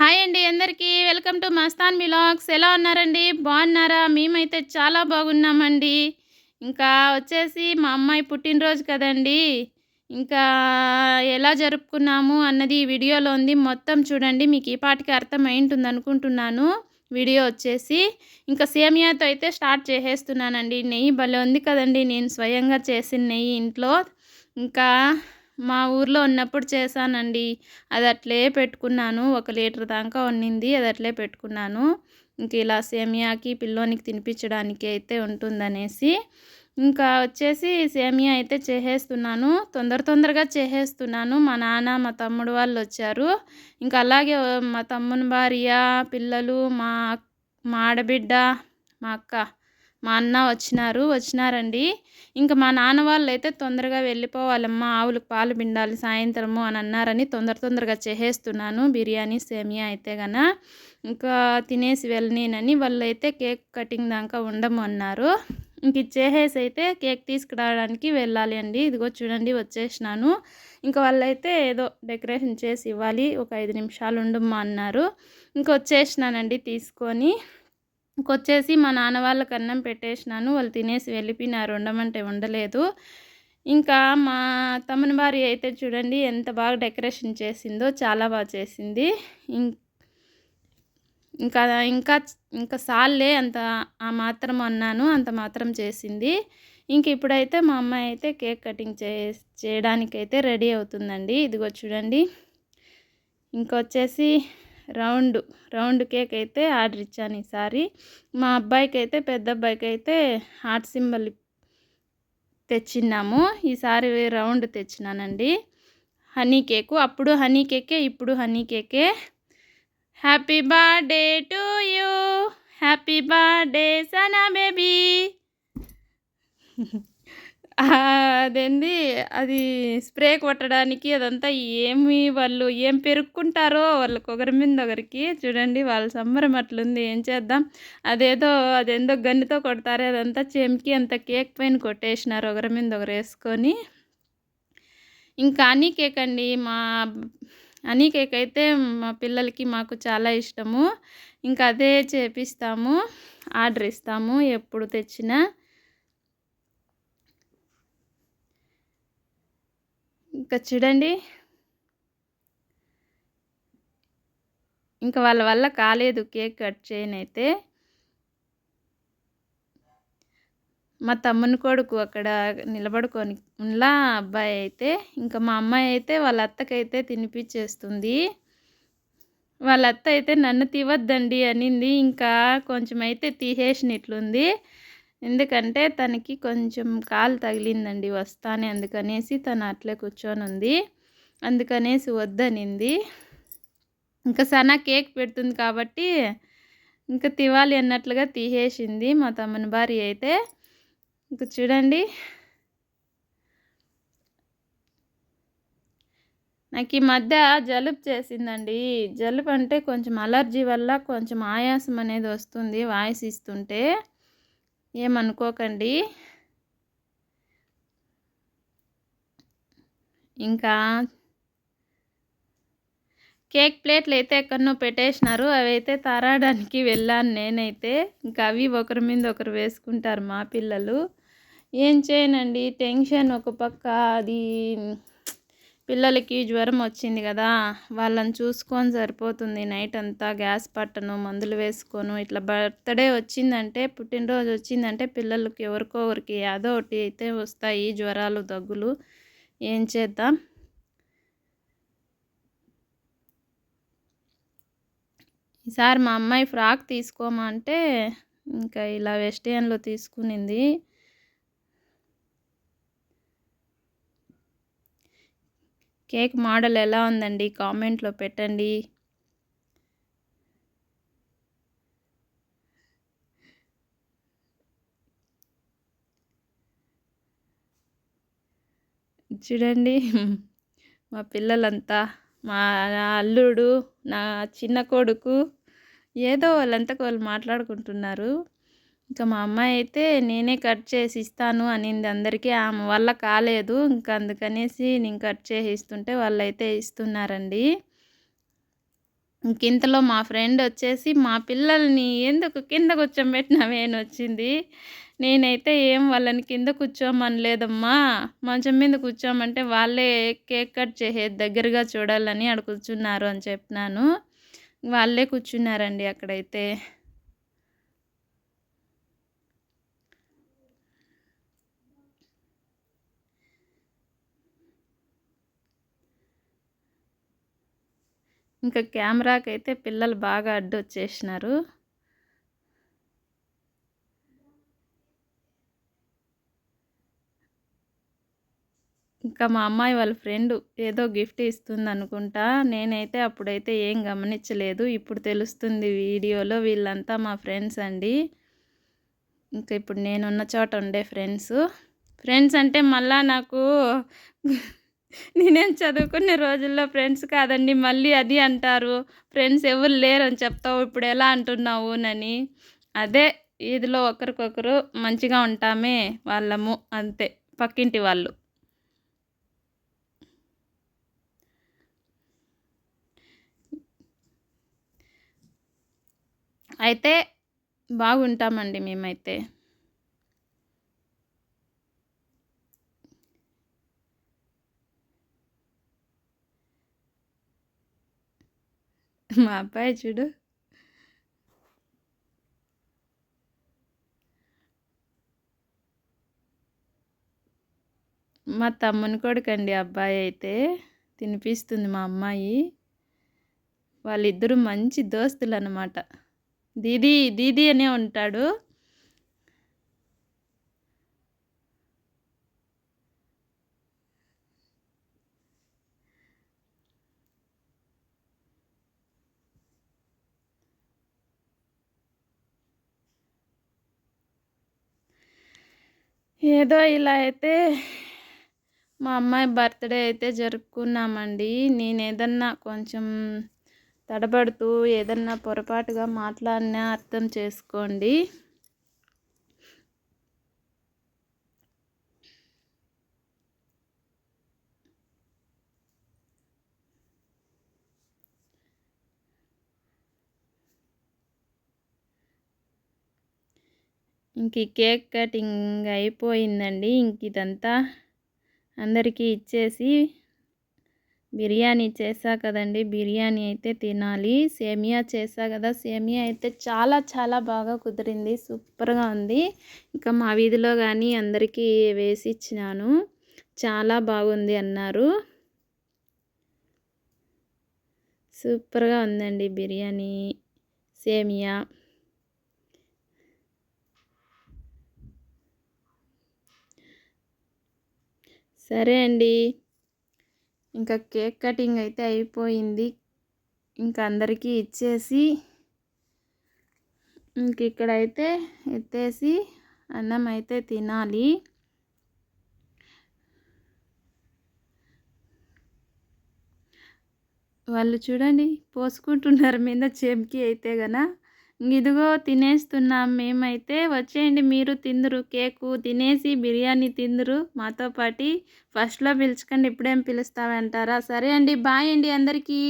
Hi అండి అందరికీ. Welcome to Mastan మిలాగ్స్ ఎలా ఉన్నారండి? బాగున్నారా? మేమైతే చాలా బాగున్నామండి. ఇంకా వచ్చేసి మా అమ్మాయి పుట్టినరోజు కదండి. ఇంకా ఎలా జరుపుకున్నాము అన్నది వీడియోలో ఉంది. మొత్తం చూడండి మీకు ఈ పాటికి అర్థమైంటుంది అనుకుంటున్నాను వీడియో వచ్చేసి ఇంకా సేమియాతో అయితే స్టార్ట్ చేసేస్తున్నానండి. నెయ్యి భలే ఉంది కదండి. నేను స్వయంగా చేసిన నెయ్యి ఇంట్లో. ఇంకా మా ఊర్లో ఉన్నప్పుడు చేశానండి. అది అట్లే పెట్టుకున్నాను. ఒక లీటర్ దాకా ఉన్నింది అది అట్లే పెట్టుకున్నాను. ఇంక ఇలా సేమియాకి పిల్లోనికి తినిపించడానికి అయితే ఉంటుందనేసి. ఇంకా వచ్చేసి సేమియా అయితే చేసేస్తున్నాను. తొందర తొందరగా చేసేస్తున్నాను. మా నాన్న మా తమ్ముడు వాళ్ళు వచ్చారు. ఇంకా అలాగే మా తమ్ముని భార్య పిల్లలు మా మా ఆడబిడ్డ మా అక్క మా అన్న వచ్చినారు వచ్చినారండి. ఇంకా మా నాన్న వాళ్ళు అయితే తొందరగా వెళ్ళిపోవాలమ్మా ఆవులకు పాలు పిండాలి సాయంత్రము అని అన్నారని తొందర తొందరగా చేసేస్తున్నాను. బిర్యానీ సేమియా అయితే గన ఇంకా తినేసి వెళ్ళనేనని వాళ్ళు అయితే కేక్ కటింగ్ దాకా ఉండము అన్నారు. ఇంక ఇచ్చేసేసి అయితే కేక్ తీసుకురావడానికి వెళ్ళాలి అండి. ఇదిగో చూడండి వచ్చేసినాను. ఇంకా వాళ్ళైతే ఏదో డెకరేషన్ చేసి ఇవ్వాలి ఒక ఐదు నిమిషాలు ఉండమ్మా అన్నారు. ఇంక వచ్చేసినానండి తీసుకొని. ఇంకొచ్చేసి మా నాన్న వాళ్ళకి అన్నం పెట్టేసినాను. వాళ్ళు తినేసి వెళ్ళిపోయినారు. ఉండమంటే ఉండలేదు ఇంకా మా తమ్ముని భార్య అయితే చూడండి ఎంత బాగా డెకరేషన్ చేసిందో చాలా బాగా చేసింది. ఇంకా ఇంకా ఇంకా సాల్లే అంత ఆ మాత్రం అన్నాను. అంత మాత్రం చేసింది. ఇంక ఇప్పుడైతే మా అమ్మాయి అయితే కేక్ కటింగ్ చే చేయడానికైతే రెడీ అవుతుందండి. ఇదిగో చూడండి. ఇంకొచ్చేసి రౌండ్ రౌండ్ కేక్ అయితే ఆర్డర్ ఇచ్చాను ఈసారి మా అబ్బాయికి అయితే పెద్ద అబ్బాయికి అయితే హార్ట్ సింబల్ తెచ్చిన్నాము. ఈసారి రౌండ్ తెచ్చినానండి. హనీ కేకు అప్పుడు హనీ కేకే ఇప్పుడు honey KK. Happy birthday to you. Happy birthday Sana baby. అదేంది? అది స్ప్రే కొట్టడానికి అదంతా ఏమి వాళ్ళు ఏం పెరుక్కుంటారో వాళ్ళకి ఒకరి మీద ఒకరికి చూడండి వాళ్ళ సంబరం అట్లుంది ఏం చేద్దాం? అదేదో అదేందో గన్నితో కొడతారు అదంతా చెమికి అంత కేక్ పైన కొట్టేసినారు ఒకరి మీద ఒకరు వేసుకొని. ఇంకా అనీ కేక్ అండి మా అనీ కేక్ అయితే మా పిల్లలకి మాకు చాలా ఇష్టము. ఇంకా అదే చేపిస్తాము ఆర్డర్ ఇస్తాము ఎప్పుడు తెచ్చినా. ఇంకా చూడండి. ఇంకా వాళ్ళ వల్ల కాలేదు కేక్ కట్ చేయనైతే మా తమ్ముని కొడుకు అక్కడ నిలబడుకొని ఉన్నా అబ్బాయి అయితే. ఇంకా మా అమ్మాయి అయితే వాళ్ళ అత్తకైతే తినిపించేస్తుంది వాళ్ళ అత్త అయితే నన్ను తీవద్దండి అనింది. ఇంకా కొంచెం అయితే తీసేసినట్లుంది ఎందుకంటే తనకి కొంచెం కాలు తగిలిందండి వస్తానే అందుకనేసి తను అట్లే కూర్చొని ఉంది. అందుకనేసి వద్దనింది. ఇంకా సనా కేక్ పెడుతుంది కాబట్టి ఇంకా తివాలి అన్నట్లుగా తీసేసింది మా తమ్ముని భార్య అయితే. ఇంకా చూడండి. నాకు ఈ మధ్య జలుబు చేసిందండి. జలుబు అంటే కొంచెం అలర్జీ వల్ల కొంచెం ఆయాసం అనేది వస్తుంది వాయిస్ ఇస్తుంటే. ఏమనుకోకండి. ఇంకా కేక్ ప్లేట్లు అయితే ఎక్కడనో పెట్టేసినారు. అవి అయితే తారడానికి వెళ్ళాను నేనైతే. ఇంకా అవి ఒకరి మీద ఒకరు వేసుకుంటారు మా పిల్లలు. ఏం చేయనండి టెన్షన్ ఒక పక్క అది పిల్లలకి జ్వరం వచ్చింది కదా వాళ్ళని చూసుకొని సరిపోతుంది నైట్ అంతా. గ్యాస్ పట్టను మందులు వేసుకోను. ఇట్లా బర్త్డే వచ్చిందంటే పుట్టినరోజు వచ్చిందంటే పిల్లలకి ఎవరికో ఒకరికి ఏదో ఒకటి అయితే వస్తాయి జ్వరాలు దగ్గులు. ఏం చేద్దాం? ఈసారి మా అమ్మాయి ఫ్రాక్ తీసుకోమంటే ఇంకా ఇలా వెస్టియన్లో తీసుకునింది. కేక్ మోడల్ ఎలా ఉందండి? కామెంట్లో పెట్టండి. చూడండి మా పిల్లలంతా మా అల్లుడు నా చిన్న కొడుకు ఏదో వాళ్ళంతా వాళ్ళు మాట్లాడుకుంటున్నారు. ఇంకా మా అమ్మాయి అయితే నేనే కట్ చేసి ఇస్తాను అనింది అందరికీ. ఆమె వల్ల కాలేదు. ఇంకా అందుకనేసి నేను కట్ చేసి ఇస్తుంటే వాళ్ళైతే ఇస్తున్నారండి. ఇంకింతలో మా ఫ్రెండ్ వచ్చేసి మా పిల్లల్ని ఎందుకు కింద కూర్చోబెట్టినవేని వచ్చింది. నేనైతే ఏం వాళ్ళని కింద కూర్చోమని లేదమ్మా. మంచం మీద కూర్చోమంటే వాళ్ళే కేక్ కట్ చేసే దగ్గరగా చూడాలని అక్కడ కూర్చున్నారు అని చెప్పినాను. వాళ్ళే కూర్చున్నారండి అక్కడైతే. ఇంకా కెమెరాకి అయితే పిల్లలు బాగా అడ్డు వచ్చేసినారు ఇంకా మా అమ్మాయి వాళ్ళ ఫ్రెండ్ ఏదో గిఫ్ట్ ఇస్తుంది అనుకుంటా నేనైతే అప్పుడైతే ఏం గమనించలేదు. ఇప్పుడు తెలుస్తుంది వీడియోలో వీళ్ళంతా మా ఫ్రెండ్స్ అండి. ఇంకా ఇప్పుడు నేనున్న చోట ఉండే ఫ్రెండ్స్. ఫ్రెండ్స్ అంటే మళ్ళా నాకు నేనేం చదువుకునే రోజుల్లో ఫ్రెండ్స్ కాదండి మళ్ళీ అది అంటారు. ఫ్రెండ్స్ ఎవరు లేరు అని చెప్తావు ఇప్పుడు ఎలా అంటున్నావు అని అదే ఈదిలో ఒకరికొకరు మంచిగా ఉంటామే వాళ్ళము అంతే పక్కింటి వాళ్ళు. అయితే బాగుంటామండి మేమైతే. మా అబ్బాయి చూడు. మా తమ్ముని కొడుకండి అబ్బాయి అయితే. తినిపిస్తుంది మా అమ్మాయి. వాళ్ళిద్దరూ మంచి దోస్తులు అనమాట దీదీ దీదీ అనే ఉంటాడు. ఏదో ఇలా అయితే మా అమ్మాయి బర్త్డే అయితే జరుపుకున్నామండి. నేను ఏదన్నా కొంచెం తడబడుతూ ఏదన్నా పొరపాటుగా మాట్లాడినా అర్థం చేసుకోండి. ఇంక ఈ కేక్ కటింగ్ అయిపోయిందండి. ఇంక ఇదంతా అందరికీ ఇచ్చేసి బిర్యానీ చేసా కదండి. బిర్యానీ అయితే తినాలి. సేమియా చేసా కదా. సేమియా అయితే చాలా చాలా బాగా కుదిరింది. సూపర్గా ఉంది. ఇంకా మా వీధిలో కానీ అందరికీ వేసి ఇచ్చినాను. చాలా బాగుంది అన్నారు. సూపర్గా ఉందండి బిర్యానీ సేమియా. సరే అండి. ఇంకా కేక్ కటింగ్ అయితే అయిపోయింది. ఇంకా అందరికీ ఇచ్చేసి ఇంక ఇక్కడైతే ఎత్తేసి అన్నం అయితే తినాలి. వాళ్ళు చూడండి పోసుకుంటున్నారు. మీద చెంకి అయితే గన. ఇదిగో తినేస్తున్నాం మేమైతే. వచ్చేయండి మీరు తిందురు. కేకు తినేసి బిర్యానీ తిందురు. మాతో పాటి ఫస్ట్లో పిలుచుకండి ఇప్పుడేం పిలుస్తామంటారా సరే అండి బాయ్ అండి అందరికీ.